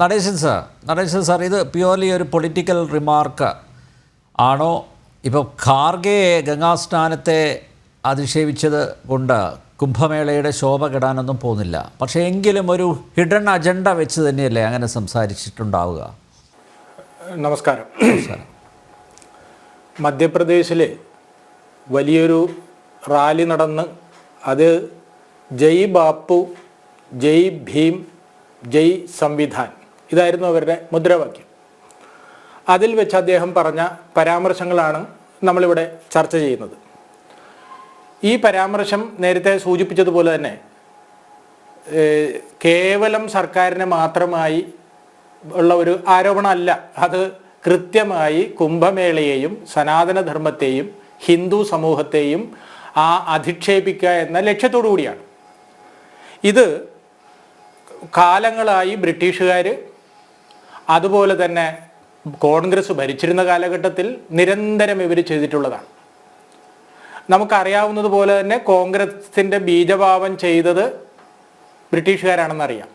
Natesan sir Natesan sir ഇത് purely ഒരു political remark ആണോ? ഇപ്പോൾ ഖാർഗെയെ ഗംഗാസ്നാനത്തെ അധിക്ഷേപിച്ചത് കൊണ്ട് കുംഭമേളയുടെ ശോഭ കെടാനൊന്നും പോകുന്നില്ല. പക്ഷേ എങ്കിലും ഒരു ഹിഡൻ അജണ്ട വെച്ച് തന്നെയല്ലേ അങ്ങനെ സംസാരിച്ചിട്ടുണ്ടാവുക? നമസ്കാരം. മധ്യപ്രദേശിലെ വലിയൊരു റാലി നടന്ന് അത് ജയ് ബാപ്പു ജയ് ഭീം ജയ് സംവിധാൻ ഇതായിരുന്നു അവരുടെ മുദ്രാവാക്യം. അതിൽ വെച്ച് അദ്ദേഹം പറഞ്ഞ പരാമർശങ്ങളാണ് നമ്മളിവിടെ ചർച്ച ചെയ്യുന്നത്. ഈ പരാമർശം നേരത്തെ സൂചിപ്പിച്ചതുപോലെ തന്നെ കേവലം സർക്കാരിനെ മാത്രമായി ഉള്ള ഒരു ആരോപണമല്ല. അത് കൃത്യമായി കുംഭമേളയെയും സനാതനധർമ്മത്തെയും ഹിന്ദു സമൂഹത്തെയും ആ അധിക്ഷേപിക്കുക എന്ന ലക്ഷ്യത്തോടു കൂടിയാണ് ഇത് കാലങ്ങളായി ബ്രിട്ടീഷുകാർ അതുപോലെ തന്നെ കോൺഗ്രസ് ഭരിച്ചിരുന്ന കാലഘട്ടത്തിൽ നിരന്തരം ഇവർ ചെയ്തിട്ടുള്ളതാണ്. നമുക്കറിയാവുന്നതുപോലെ തന്നെ കോൺഗ്രസിന്റെ ബീജഭാവം ചെയ്തത് ബ്രിട്ടീഷുകാരാണെന്നറിയാം.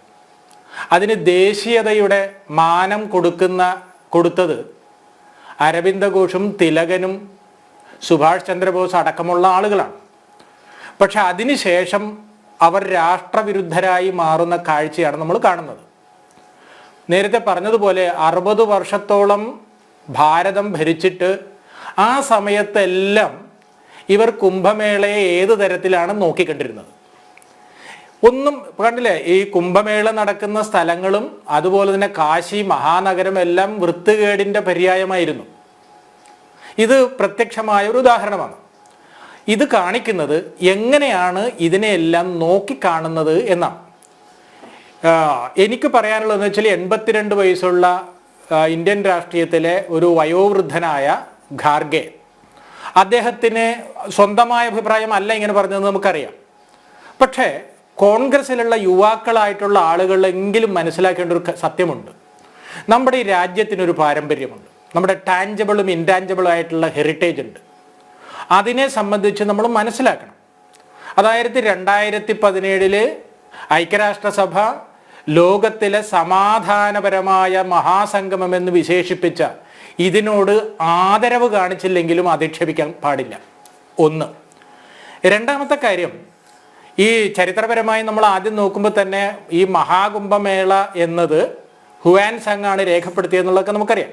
അതിന് ദേശീയതയുടെ മാനം കൊടുക്കുന്ന കൊടുത്തത് അരവിന്ദ ഘോഷും തിലകനും സുഭാഷ് ചന്ദ്രബോസ് അടക്കമുള്ള ആളുകളാണ്. പക്ഷെ അതിനുശേഷം അവർ രാഷ്ട്രവിരുദ്ധരായി മാറുന്ന കാഴ്ചയാണ് നമ്മൾ കാണുന്നത്. നേരത്തെ പറഞ്ഞതുപോലെ അറുപത് വർഷത്തോളം ഭാരതം ഭരിച്ചിട്ട് ആ സമയത്തെല്ലാം ഇവർ കുംഭമേളയെ ഏത് തരത്തിലാണ് നോക്കിക്കണ്ടിരുന്നത്? ഒന്നും കണ്ടില്ലേ ഈ കുംഭമേള നടക്കുന്ന സ്ഥലങ്ങളും അതുപോലെ തന്നെ കാശി മഹാനഗരം എല്ലാം വൃത്തുകേടിന്റെ പര്യായമായിരുന്നു. ഇത് പ്രത്യക്ഷമായ ഒരു ഉദാഹരണമാണ്. ഇത് കാണിക്കുന്നത് എങ്ങനെയാണ് ഇതിനെയെല്ലാം നോക്കിക്കാണുന്നത് എന്നാണ്. എനിക്ക് പറയാനുള്ളതെന്ന് വെച്ചാൽ എൺപത്തിരണ്ട് വയസ്സുള്ള ഇന്ത്യൻ രാഷ്ട്രീയത്തിലെ ഒരു വയോവൃദ്ധനായ ഖാർഗെ. അദ്ദേഹത്തിന് സ്വന്തമായ അഭിപ്രായം അല്ല ഇങ്ങനെ പറഞ്ഞതെന്ന് നമുക്കറിയാം. പക്ഷേ കോൺഗ്രസിലുള്ള യുവാക്കളായിട്ടുള്ള ആളുകളെങ്കിലും മനസ്സിലാക്കേണ്ട ഒരു സത്യമുണ്ട്. നമ്മുടെ ഈ രാജ്യത്തിനൊരു പാരമ്പര്യമുണ്ട്. നമ്മുടെ ടാഞ്ചബിളും ഇൻടാഞ്ചബിളും ആയിട്ടുള്ള ഹെറിറ്റേജ് ഉണ്ട്. അതിനെ സംബന്ധിച്ച് നമ്മൾ മനസ്സിലാക്കണം. അതായത് രണ്ടായിരത്തി പതിനേഴിൽ ഐക്യരാഷ്ട്രസഭ ലോകത്തിലെ സമാധാനപരമായ മഹാസംഗമം എന്ന് വിശേഷിപ്പിച്ച ഇതിനോട് ആദരവ് കാണിച്ചില്ലെങ്കിലും അധിക്ഷേപിക്കാൻ പാടില്ല. ഒന്ന്. രണ്ടാമത്തെ കാര്യം ഈ ചരിത്രപരമായി നമ്മൾ ആദ്യം നോക്കുമ്പോൾ തന്നെ ഈ മഹാകുംഭമേള എന്നത് ഹുവാൻ സംഘ് ആണ് രേഖപ്പെടുത്തിയെന്നുള്ളതൊക്കെ നമുക്കറിയാം.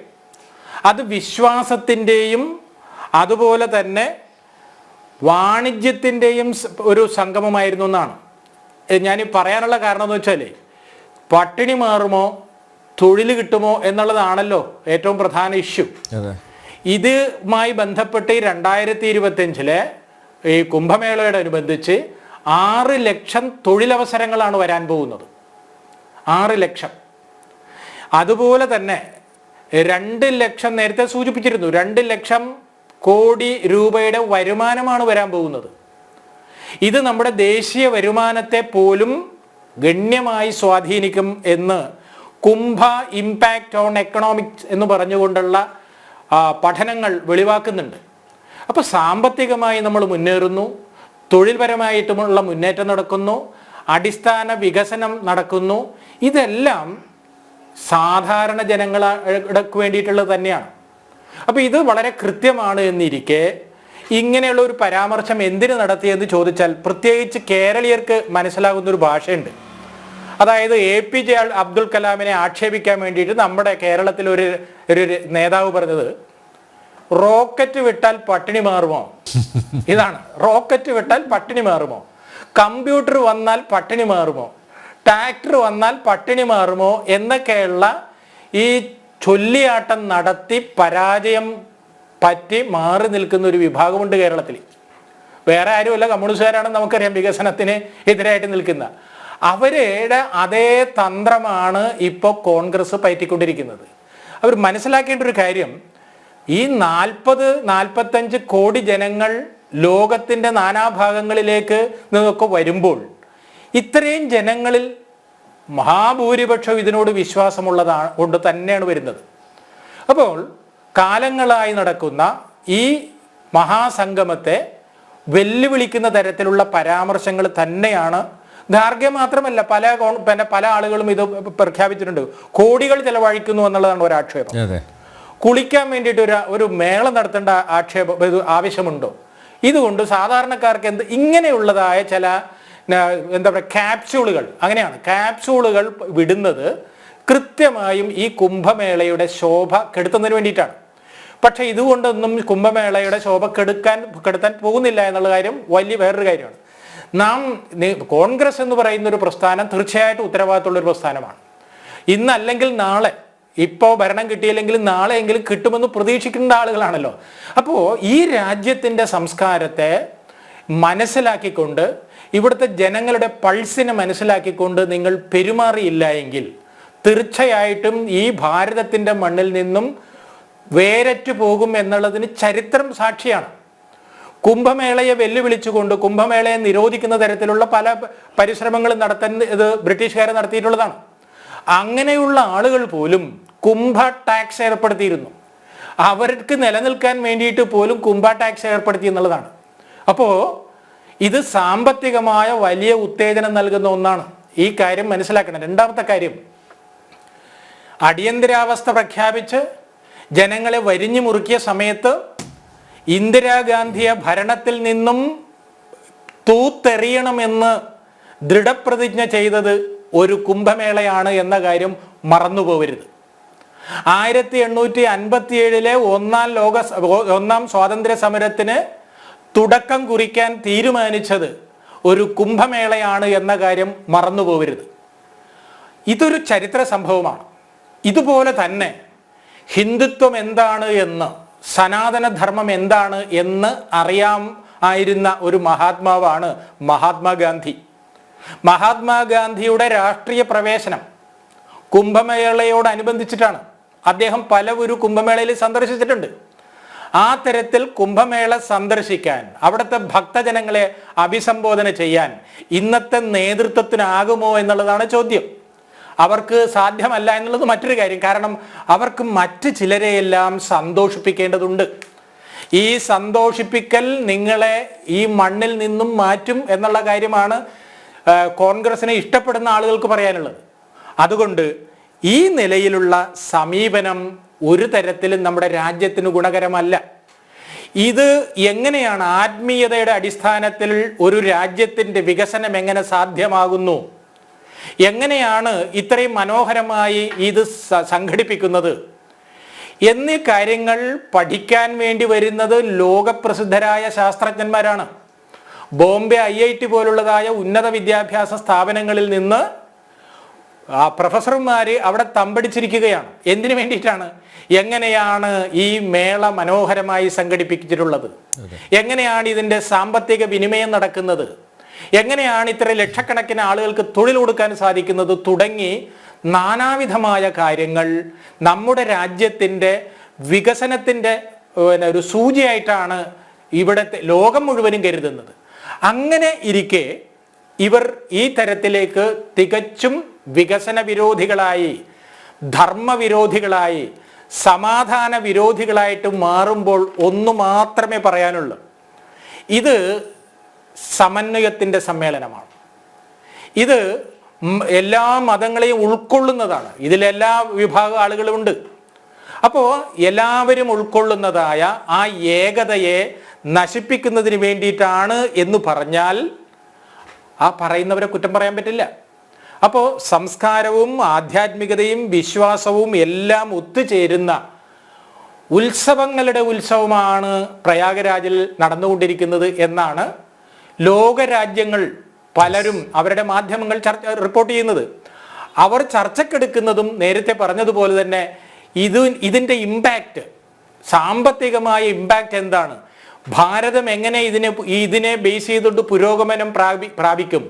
അത് വിശ്വാസത്തിന്റെയും അതുപോലെ തന്നെ വാണിജ്യത്തിന്റെയും ഒരു സംഗമമായിരുന്നു എന്നാണ്. ഞാൻ പറയാനുള്ള കാരണം എന്ന് വെച്ചാൽ പട്ടിണി മാറുമോ? തൊഴിൽ കിട്ടുമോ എന്നുള്ളതാണല്ലോ ഏറ്റവും പ്രധാന ഇഷ്യൂ. ഇതുമായി ബന്ധപ്പെട്ട് ഈ രണ്ടായിരത്തി ഇരുപത്തിയഞ്ചിലെ ഈ കുംഭമേളയോടനുബന്ധിച്ച് ആറ് ലക്ഷം തൊഴിലവസരങ്ങളാണ് വരാൻ പോകുന്നത്. ആറ് ലക്ഷം. അതുപോലെ തന്നെ രണ്ട് ലക്ഷം നേരത്തെ സൂചിപ്പിച്ചിരുന്നു. രണ്ട് ലക്ഷം കോടി രൂപയുടെ വരുമാനമാണ് വരാൻ പോകുന്നത്. ഇത് നമ്മുടെ ദേശീയ വരുമാനത്തെ പോലും ഗണ്യമായി സ്വാധീനിക്കും എന്ന് കുംഭ ഇമ്പാക്റ്റ് ഓൺ എക്കണോമിക്സ് എന്ന് പറഞ്ഞുകൊണ്ടുള്ള പഠനങ്ങൾ വെളിവാക്കുന്നുണ്ട്. അപ്പോൾ സാമ്പത്തികമായി നമ്മൾ മുന്നേറുന്നു തൊഴിൽപരമായിട്ടുമുള്ള മുന്നേറ്റം നടക്കുന്നു അടിസ്ഥാന വികസനം നടക്കുന്നു. ഇതെല്ലാം സാധാരണ ജനങ്ങളുടെ വേണ്ടിയിട്ടുള്ളത് തന്നെയാണ്. അപ്പോൾ ഇത് വളരെ കൃത്യമാണ് എന്നിരിക്കെ ഇങ്ങനെയുള്ള ഒരു പരാമർശം എന്തിനു നടത്തിയെന്ന് ചോദിച്ചാൽ പ്രത്യേകിച്ച് കേരളീയർക്ക് മനസ്സിലാകുന്ന ഒരു ഭാഷയുണ്ട്. അതായത് എ പി ജെ അബ്ദുൽ കലാമിനെ ആക്ഷേപിക്കാൻ വേണ്ടിയിട്ട് നമ്മുടെ കേരളത്തിൽ ഒരു ഒരു നേതാവ് പറഞ്ഞത് റോക്കറ്റ് വിട്ടാൽ പട്ടിണി മാറുമോ? ഇതാണ്. റോക്കറ്റ് വിട്ടാൽ പട്ടിണി മാറുമോ? കമ്പ്യൂട്ടർ വന്നാൽ പട്ടിണി മാറുമോ? ട്രാക്ടർ വന്നാൽ പട്ടിണി മാറുമോ? എന്നൊക്കെയുള്ള ഈ ചൊല്ലിയാട്ടം നടത്തി പരാജയം പറ്റി മാറി നിൽക്കുന്ന ഒരു വിഭാഗമുണ്ട് കേരളത്തിൽ. വേറെ ആരുമല്ല കമ്മ്യൂണിസ്റ്റുകാരാണ് നമുക്കറിയാം വികസനത്തിന് എതിരായിട്ട് നിൽക്കുന്ന. അവരുടെ അതേ തന്ത്രമാണ് ഇപ്പോൾ കോൺഗ്രസ് പയറ്റിക്കൊണ്ടിരിക്കുന്നത്. അവർ മനസ്സിലാക്കേണ്ട ഒരു കാര്യം ഈ നാൽപ്പത് നാൽപ്പത്തഞ്ച് കോടി ജനങ്ങൾ ലോകത്തിന്റെ നാനാഭാഗങ്ങളിലേക്ക് നിന്നൊക്കെ വരുമ്പോൾ ഇത്രയും ജനങ്ങളിൽ മഹാഭൂരിപക്ഷം ഇതിനോട് വിശ്വാസമുള്ളതാണ് കൊണ്ട് തന്നെയാണ് വരുന്നത്. അപ്പോൾ കാലങ്ങളായി നടക്കുന്ന ഈ മഹാസംഗമത്തെ വെല്ലുവിളിക്കുന്ന തരത്തിലുള്ള പരാമർശങ്ങൾ തന്നെയാണ്. ഗാർഗെ മാത്രമല്ല പല പിന്നെ പല ആളുകളും ഇത് പ്രഖ്യാപിച്ചിട്ടുണ്ട്. കോടികൾ ചെലവഴിക്കുന്നു എന്നുള്ളതാണ് ഒരു ആക്ഷേപം കുളിക്കാൻ വേണ്ടിയിട്ട് ഒരു ഒരു മേള നടത്തേണ്ട ആക്ഷേപം ഇത് ആവശ്യമുണ്ടോ? ഇതുകൊണ്ട് സാധാരണക്കാർക്ക് എന്ത് ഇങ്ങനെയുള്ളതായ ചില എന്താ പറയുക ക്യാപ്സ്യൂളുകൾ അങ്ങനെയാണ്. ക്യാപ്സ്യൂളുകൾ വിടുന്നത് കൃത്യമായും ഈ കുംഭമേളയുടെ ശോഭ കെടുത്തുന്നതിന് വേണ്ടിയിട്ടാണ്. പക്ഷെ ഇതുകൊണ്ടൊന്നും കുംഭമേളയുടെ ശോഭ കെടുക്കാൻ കെടുത്താൻ പോകുന്നില്ല എന്നുള്ള കാര്യം വലിയ വേറൊരു കാര്യമാണ്. നാം കോൺഗ്രസ് എന്ന് പറയുന്ന ഒരു പ്രസ്ഥാനം തീർച്ചയായിട്ടും ഉത്തരവാദിത്തമുള്ള ഒരു പ്രസ്ഥാനമാണ്. ഇന്നല്ലെങ്കിൽ നാളെ ഇപ്പോൾ ഭരണം കിട്ടിയില്ലെങ്കിൽ നാളെയെങ്കിലും കിട്ടുമെന്ന് പ്രതീക്ഷിക്കേണ്ട ആളുകളാണല്ലോ. അപ്പോൾ ഈ രാജ്യത്തിന്റെ സംസ്കാരത്തെ മനസ്സിലാക്കിക്കൊണ്ട് ഇവിടുത്തെ ജനങ്ങളുടെ പൾസിനെ മനസ്സിലാക്കിക്കൊണ്ട് നിങ്ങൾ പെരുമാറിയില്ല എങ്കിൽ തീർച്ചയായിട്ടും ഈ ഭാരതത്തിന്റെ മണ്ണിൽ നിന്നും വേരറ്റു പോകും എന്നുള്ളതിന് ചരിത്രം സാക്ഷിയാണ്. കുംഭമേളയെ വെല്ലുവിളിച്ചുകൊണ്ട് കുംഭമേളയെ നിരോധിക്കുന്ന തരത്തിലുള്ള പല പരിശ്രമങ്ങളും നടത്താൻ ഇത് ബ്രിട്ടീഷുകാരെ നടത്തിയിട്ടുള്ളതാണ്. അങ്ങനെയുള്ള ആളുകൾ പോലും കുംഭ ടാക്സ് ഏർപ്പെടുത്തിയിരുന്നു. അവർക്ക് നിലനിൽക്കാൻ വേണ്ടിയിട്ട് പോലും കുംഭ ടാക്സ് ഏർപ്പെടുത്തി എന്നുള്ളതാണ്. അപ്പോൾ ഇത് സാമ്പത്തികമായ വലിയ ഉത്തേജനം നൽകുന്ന ഒന്നാണ്. ഈ കാര്യം മനസ്സിലാക്കണം. രണ്ടാമത്തെ കാര്യം അടിയന്തരാവസ്ഥ പ്രഖ്യാപിച്ച് ജനങ്ങളെ വരിഞ്ഞു മുറുക്കിയ സമയത്ത് ഇന്ദിരാഗാന്ധിയെ ഭരണത്തിൽ നിന്നും തൂത്തെറിയണമെന്ന് ദൃഢപ്രതിജ്ഞ ചെയ്തത് ഒരു കുംഭമേളയാണ് എന്ന കാര്യം മറന്നുപോകരുത് ആയിരത്തി എണ്ണൂറ്റി അൻപത്തി ഏഴിലെ ഒന്നാം ലോക ഒന്നാം സ്വാതന്ത്ര്യ സമരത്തിന് തുടക്കം കുറിക്കാൻ തീരുമാനിച്ചത് ഒരു കുംഭമേളയാണ് എന്ന കാര്യം മറന്നുപോകരുത് ഇതൊരു ചരിത്ര സംഭവമാണ്. ഇതുപോലെ തന്നെ ഹിന്ദുത്വം എന്താണ് എന്ന് സനാതനധർമ്മം എന്താണ് എന്ന് അറിയാം ആയിരുന്ന ഒരു മഹാത്മാവാണ് മഹാത്മാഗാന്ധി. മഹാത്മാഗാന്ധിയുടെ രാഷ്ട്രീയ പ്രവേശനം കുംഭമേളയോടനുബന്ധിച്ചിട്ടാണ്. അദ്ദേഹം പല ഒരു കുംഭമേളയിൽ സന്ദർശിച്ചിട്ടുണ്ട്. ആ തരത്തിൽ കുംഭമേള സന്ദർശിക്കാൻ അവിടുത്തെ ഭക്തജനങ്ങളെ അഭിസംബോധന ചെയ്യാൻ ഇന്നത്തെ നേതൃത്വത്തിനാകുമോ എന്നുള്ളതാണ് ചോദ്യം. അവർക്ക് സാധ്യമല്ല എന്നുള്ളത് മറ്റൊരു കാര്യം. കാരണം അവർക്ക് മറ്റ് ചിലരെയെല്ലാം സന്തോഷിപ്പിക്കേണ്ടതുണ്ട്. ഈ സന്തോഷിപ്പിക്കൽ നിങ്ങളെ ഈ മണ്ണിൽ നിന്നും മാറ്റും എന്നുള്ള കാര്യമാണ് കോൺഗ്രസിനെ ഇഷ്ടപ്പെടുന്ന ആളുകൾക്ക് പറയാനുള്ളത്. അതുകൊണ്ട് ഈ നിലയിലുള്ള സമീപനം ഒരു തരത്തിലും നമ്മുടെ രാജ്യത്തിന് ഗുണകരമല്ല. ഇത് എങ്ങനെയാണ് ആത്മീയതയുടെ അടിസ്ഥാനത്തിൽ ഒരു രാജ്യത്തിന്റെ വികസനം എങ്ങനെ സാധ്യമാകുന്നു? എങ്ങനെയാണ് ഇത്രയും മനോഹരമായി ഇത് സംഘടിപ്പിക്കുന്നത്? എന്നീ കാര്യങ്ങൾ പഠിക്കാൻ വേണ്ടി വരുന്നത് ലോകപ്രസിദ്ധരായ ശാസ്ത്രജ്ഞന്മാരാണ്. ബോംബെ ഐ ഐ ടി പോലുള്ളതായ ഉന്നത വിദ്യാഭ്യാസ സ്ഥാപനങ്ങളിൽ നിന്ന് ആ പ്രൊഫസർമാർ അവിടെ തമ്പടിച്ചിരിക്കുകയാണ്. എന്തിനു വേണ്ടിയിട്ടാണ്? എങ്ങനെയാണ് ഈ മേള മനോഹരമായി സംഘടിപ്പിച്ചിട്ടുള്ളത്? എങ്ങനെയാണ് ഇതിന്റെ സാമ്പത്തിക വിനിമയം നടക്കുന്നത്? എങ്ങനെയാണ് ഇത്ര ലക്ഷക്കണക്കിന് ആളുകൾക്ക് തൊഴിൽ കൊടുക്കാൻ സാധിക്കുന്നത്? തുടങ്ങി നാനാവിധമായ കാര്യങ്ങൾ. നമ്മുടെ രാജ്യത്തിന്റെ വികസനത്തിന്റെ പിന്നെ ഒരു സൂചിയായിട്ടാണ് ഇവിടത്തെ ലോകം മുഴുവനും കരുതുന്നത്. അങ്ങനെ ഇരിക്കെ ഇവർ ഈ തരത്തിലേക്ക് തികച്ചും വികസന വിരോധികളായി ധർമ്മവിരോധികളായി സമാധാന വിരോധികളായിട്ട് മാറുമ്പോൾ ഒന്നു മാത്രമേ പറയാനുള്ളൂ. ഇത് സമന്വയത്തിന്റെ സമ്മേളനമാണ്. ഇത് എല്ലാ മതങ്ങളെയും ഉൾക്കൊള്ളുന്നതാണ്. ഇതിലെല്ലാ വിഭാഗ ആളുകളുമുണ്ട്. അപ്പോൾ എല്ലാവരും ഉൾക്കൊള്ളുന്നതായ ആ ഏകതയെ നശിപ്പിക്കുന്നതിന് വേണ്ടിയിട്ടാണ് എന്ന് പറഞ്ഞാൽ ആ പറയുന്നവരെ കുറ്റം പറയാൻ പറ്റില്ല. അപ്പോൾ സംസ്കാരവും ആധ്യാത്മികതയും വിശ്വാസവും എല്ലാം ഒത്തുചേരുന്ന ഉത്സവങ്ങളുടെ ഉത്സവമാണ് പ്രയാഗരാജിൽ നടന്നുകൊണ്ടിരിക്കുന്നത് എന്നാണ് ലോകരാജ്യങ്ങൾ പലരും അവരുടെ മാധ്യമങ്ങൾ ചർച്ച റിപ്പോർട്ട് ചെയ്യുന്നത്. അവർ ചർച്ചക്കെടുക്കുന്നതും നേരത്തെ പറഞ്ഞതുപോലെ തന്നെ ഇത് ഇതിന്റെ ഇമ്പാക്റ്റ് സാമ്പത്തികമായ ഇമ്പാക്റ്റ് എന്താണ്? ഭാരതം എങ്ങനെ ഇതിനെ ഇതിനെ ബേസ് ചെയ്തുകൊണ്ട് പുരോഗമനം പ്രാപി പ്രാപിക്കും?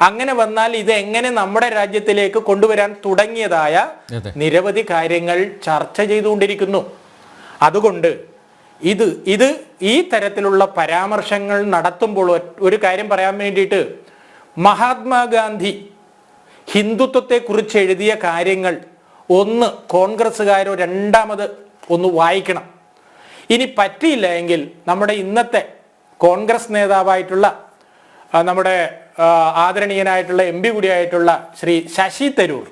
അങ്ങനെ വന്നാൽ ഇത് എങ്ങനെ നമ്മുടെ രാജ്യത്തിലേക്ക് കൊണ്ടുവരാൻ തുടങ്ങിയതായ. നിരവധി കാര്യങ്ങൾ ചർച്ച ചെയ്തുകൊണ്ടിരിക്കുന്നു. അതുകൊണ്ട് ഇത് ഇത് ഈ തരത്തിലുള്ള പരാമർശങ്ങൾ നടത്തുമ്പോൾ ഒരു കാര്യം പറയാൻ വേണ്ടിയിട്ട് മഹാത്മാഗാന്ധി ഹിന്ദുത്വത്തെക്കുറിച്ച് എഴുതിയ കാര്യങ്ങൾ ഒന്ന് കോൺഗ്രസ്സുകാരോ രണ്ടാമത് ഒന്ന് വായിക്കണം. ഇനി പറ്റിയില്ല എങ്കിൽ നമ്മുടെ ഇന്നത്തെ കോൺഗ്രസ് നേതാവായിട്ടുള്ള നമ്മുടെ ആദരണീയനായിട്ടുള്ള എം പി കൂടിയായിട്ടുള്ള ശ്രീ ശശി തരൂർ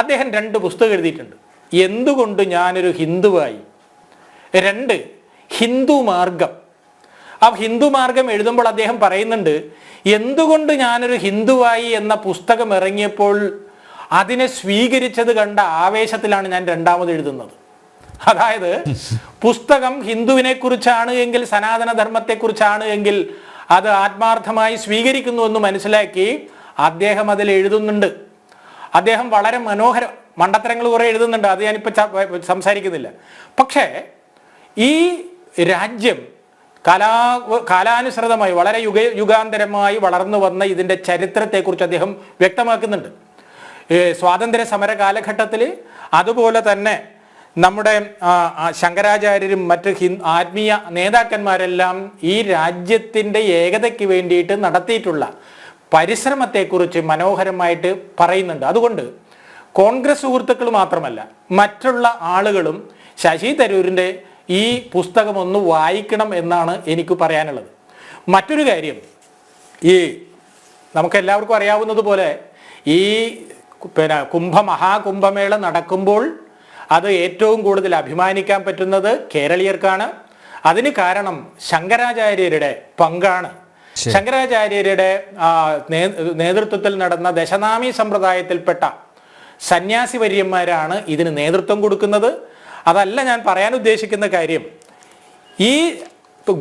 അദ്ദേഹം രണ്ട് പുസ്തകം എഴുതിയിട്ടുണ്ട്. എന്തുകൊണ്ട് ഞാനൊരു ഹിന്ദുവായി? രണ്ട് ഹിന്ദു മാർഗം. ആ ഹിന്ദു മാർഗം എഴുതുമ്പോൾ അദ്ദേഹം പറയുന്നുണ്ട് എന്തുകൊണ്ട് ഞാനൊരു ഹിന്ദുവായി എന്ന പുസ്തകം ഇറങ്ങിയപ്പോൾ അതിനെ സ്വീകരിച്ചത് കണ്ട ആവേശത്തിലാണ് ഞാൻ രണ്ടാമത് എഴുതുന്നത്? അതായത് പുസ്തകം ഹിന്ദുവിനെ കുറിച്ചാണ് എങ്കിൽ സനാതനധർമ്മത്തെ കുറിച്ചാണ് എങ്കിൽ അത് ആത്മാർത്ഥമായി സ്വീകരിക്കുന്നു എന്ന് മനസ്സിലാക്കി അദ്ദേഹം അതിൽ എഴുതുന്നുണ്ട്. അദ്ദേഹം വളരെ മനോഹര മണ്ടത്തരങ്ങൾ കുറെ എഴുതുന്നുണ്ട് അത് ഞാനിപ്പോൾ സംസാരിക്കുന്നില്ല. പക്ഷേ ഈ രാജ്യം കലാ കാലാനുസൃതമായി വളരെ യുഗ യുഗാന്തരമായി വളർന്നു വന്ന ഇതിന്റെ ചരിത്രത്തെക്കുറിച്ച് അദ്ദേഹം വ്യക്തമാക്കുന്നുണ്ട്. സ്വാതന്ത്ര്യ സമര കാലഘട്ടത്തിൽ അതുപോലെ തന്നെ നമ്മുടെ ശങ്കരാചാര്യരും മറ്റ് ഹി ആത്മീയ നേതാക്കന്മാരെല്ലാം ഈ രാജ്യത്തിന്റെ ഏകതയ്ക്ക് വേണ്ടിയിട്ട് നടത്തിയിട്ടുള്ള പരിശ്രമത്തെക്കുറിച്ച് മനോഹരമായിട്ട് പറയുന്നുണ്ട്. അതുകൊണ്ട് കോൺഗ്രസ് സുഹൃത്തുക്കൾ മാത്രമല്ല മറ്റുള്ള ആളുകളും ശശി തരൂരിന്റെ ഈ പുസ്തകം ഒന്ന് വായിക്കണം എന്നാണ് എനിക്ക് പറയാനുള്ളത്. മറ്റൊരു കാര്യം ഈ നമുക്ക് എല്ലാവർക്കും അറിയാവുന്നത് പോലെ ഈ പിന്നെ കുംഭ മഹാകുംഭമേള നടക്കുമ്പോൾ അത് ഏറ്റവും കൂടുതൽ അഭിമാനിക്കാൻ പറ്റുന്നത് കേരളീയർക്കാണ്. അതിന് കാരണം ശങ്കരാചാര്യരുടെ പങ്കാണ്. ശങ്കരാചാര്യരുടെ നേതൃത്വത്തിൽ നടന്ന ദശനാമി സമ്പ്രദായത്തിൽപ്പെട്ട സന്യാസി വര്യന്മാരാണ് ഇതിന് നേതൃത്വം കൊടുക്കുന്നത്. അതല്ല ഞാൻ പറയാൻ ഉദ്ദേശിക്കുന്ന കാര്യം. ഈ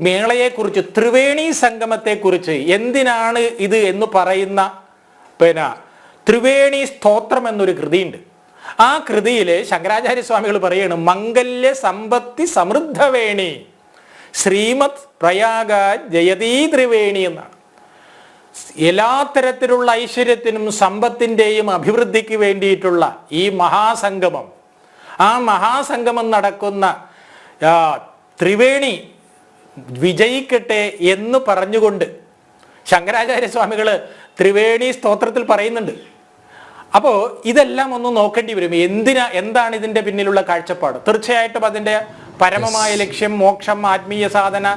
മേളയെക്കുറിച്ച് ത്രിവേണി സംഗമത്തെക്കുറിച്ച് എന്തിനാണ് ഇത് എന്ന് പറയുന്ന പിന്നെ ത്രിവേണി സ്തോത്രം എന്നൊരു കൃതിയുണ്ട്. ആ കൃതിയിൽ ശങ്കരാചാര്യ സ്വാമികൾ പറയാണ് മംഗല്യ സമ്പത്തി സമൃദ്ധവേണി ശ്രീമത് പ്രയാഗ ജയതീ ത്രിവേണി എന്നാണ്. എല്ലാ തരത്തിലുള്ള ഐശ്വര്യത്തിനും സമ്പത്തിന്റെയും അഭിവൃദ്ധിക്ക് വേണ്ടിയിട്ടുള്ള ഈ മഹാസംഗമം ആ മഹാസംഗമം നടക്കുന്ന ത്രിവേണി വിജയിക്കട്ടെ എന്ന് പറഞ്ഞുകൊണ്ട് ശങ്കരാചാര്യ സ്വാമികൾ ത്രിവേണി സ്തോത്രത്തിൽ പറയുന്നുണ്ട്. അപ്പോൾ ഇതെല്ലാം ഒന്ന് നോക്കേണ്ടി വരും. എന്തിനാ എന്താണ് ഇതിന്റെ പിന്നിലുള്ള കാഴ്ചപ്പാട്? തീർച്ചയായിട്ടും അതിന്റെ പരമമായ ലക്ഷ്യം മോക്ഷം ആത്മീയ സാധന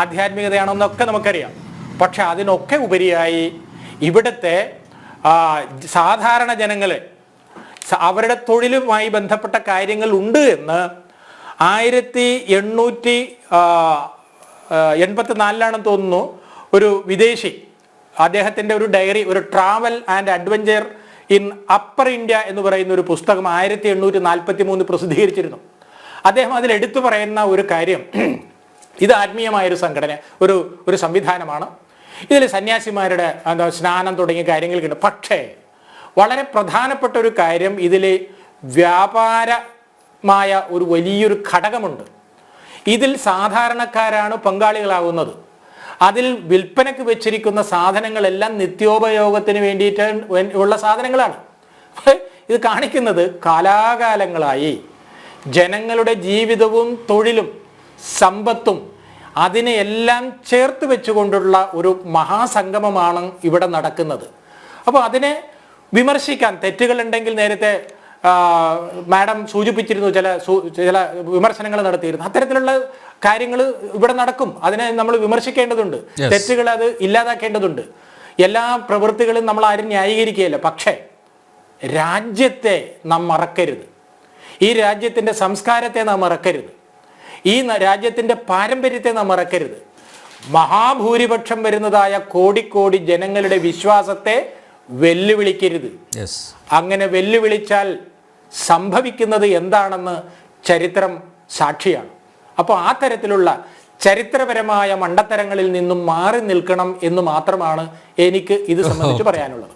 ആധ്യാത്മികതയാണെന്നൊക്കെ നമുക്കറിയാം. പക്ഷെ അതിനൊക്കെ ഉപരിയായി ഇവിടുത്തെ സാധാരണ ജനങ്ങളെ അവരുടെ തൊഴിലുമായി ബന്ധപ്പെട്ട കാര്യങ്ങൾ ഉണ്ട് എന്ന് ആയിരത്തി എണ്ണൂറ്റി എൺപത്തിനാലിലാണെന്ന് തോന്നുന്നു ഒരു വിദേശി അദ്ദേഹത്തിന്റെ ഒരു ഡയറി ഒരു travel and adventure in upper India എന്ന് പറയുന്ന ഒരു പുസ്തകം ആയിരത്തി എണ്ണൂറ്റി നാൽപ്പത്തി മൂന്ന് പ്രസിദ്ധീകരിച്ചിരുന്നു. അദ്ദേഹം അതിൽ എടുത്തു പറയുന്ന ഒരു കാര്യം ഇത് ആത്മീയമായ ഒരു സംഘടന ഒരു ഒരു സംവിധാനമാണ്. ഇതിൽ സന്യാസിമാരുടെ എന്താ സ്നാനം തുടങ്ങിയ കാര്യങ്ങൾ ഉണ്ട് പക്ഷേ വളരെ പ്രധാനപ്പെട്ട ഒരു കാര്യം. ഇതിലെ വ്യാപാരമായ ഒരു വലിയൊരു ഘടകമുണ്ട്. ഇതിൽ സാധാരണക്കാരാണ് പങ്കാളികളാകുന്നത് അതിൽ വിൽപ്പനയ്ക്ക് വെച്ചിരിക്കുന്ന സാധനങ്ങളെല്ലാം നിത്യോപയോഗത്തിന് വേണ്ടിയിട്ട് ഉള്ള സാധനങ്ങളാണ്. ഇത് കാണിക്കുന്നത് കാലാകാലങ്ങളായി. ജനങ്ങളുടെ ജീവിതവും തൊഴിലും സമ്പത്തും അതിനെ എല്ലാം ചേർത്ത് വെച്ചുകൊണ്ടുള്ള ഒരു മഹാസംഗമമാണ് ഇവിടെ നടക്കുന്നത്. അപ്പോൾ അതിനെ വിമർശിക്കാൻ തെറ്റുകൾ ഉണ്ടെങ്കിൽ നേരത്തെ മാഡം സൂചിപ്പിച്ചിരുന്നു ചില ചില വിമർശനങ്ങൾ നടത്തിയിരുന്നു. അത്തരത്തിലുള്ള കാര്യങ്ങൾ ഇവിടെ നടക്കും. അതിനെ നമ്മൾ വിമർശിക്കേണ്ടതുണ്ട്. തെറ്റുകൾ അത് ഇല്ലാതാക്കേണ്ടതുണ്ട്. എല്ലാ പ്രവൃത്തികളും നമ്മൾ ആരും ന്യായീകരിക്കുകയില്ല. പക്ഷേ രാജ്യത്തെ നാം മറക്കരുത്. ഈ രാജ്യത്തിന്റെ സംസ്കാരത്തെ നാം മറക്കരുത്. ഈ രാജ്യത്തിന്റെ പാരമ്പര്യത്തെ നാം മറക്കരുത്. മഹാഭൂരിപക്ഷം വരുന്നതായ കോടിക്കോടി ജനങ്ങളുടെ വിശ്വാസത്തെ വെല്ലുവിളിക്കരുത്. അങ്ങനെ വെല്ലുവിളിച്ചാൽ സംഭവിക്കുന്നത് എന്താണെന്ന് ചരിത്രം സാക്ഷിയാണ്. അപ്പോൾ ആ തരത്തിലുള്ള ചരിത്രപരമായ മണ്ടത്തരങ്ങളിൽ നിന്നും മാറി നിൽക്കണം എന്ന് മാത്രമാണ് എനിക്ക് ഇത് സംബന്ധിച്ച് പറയാനുള്ളത്.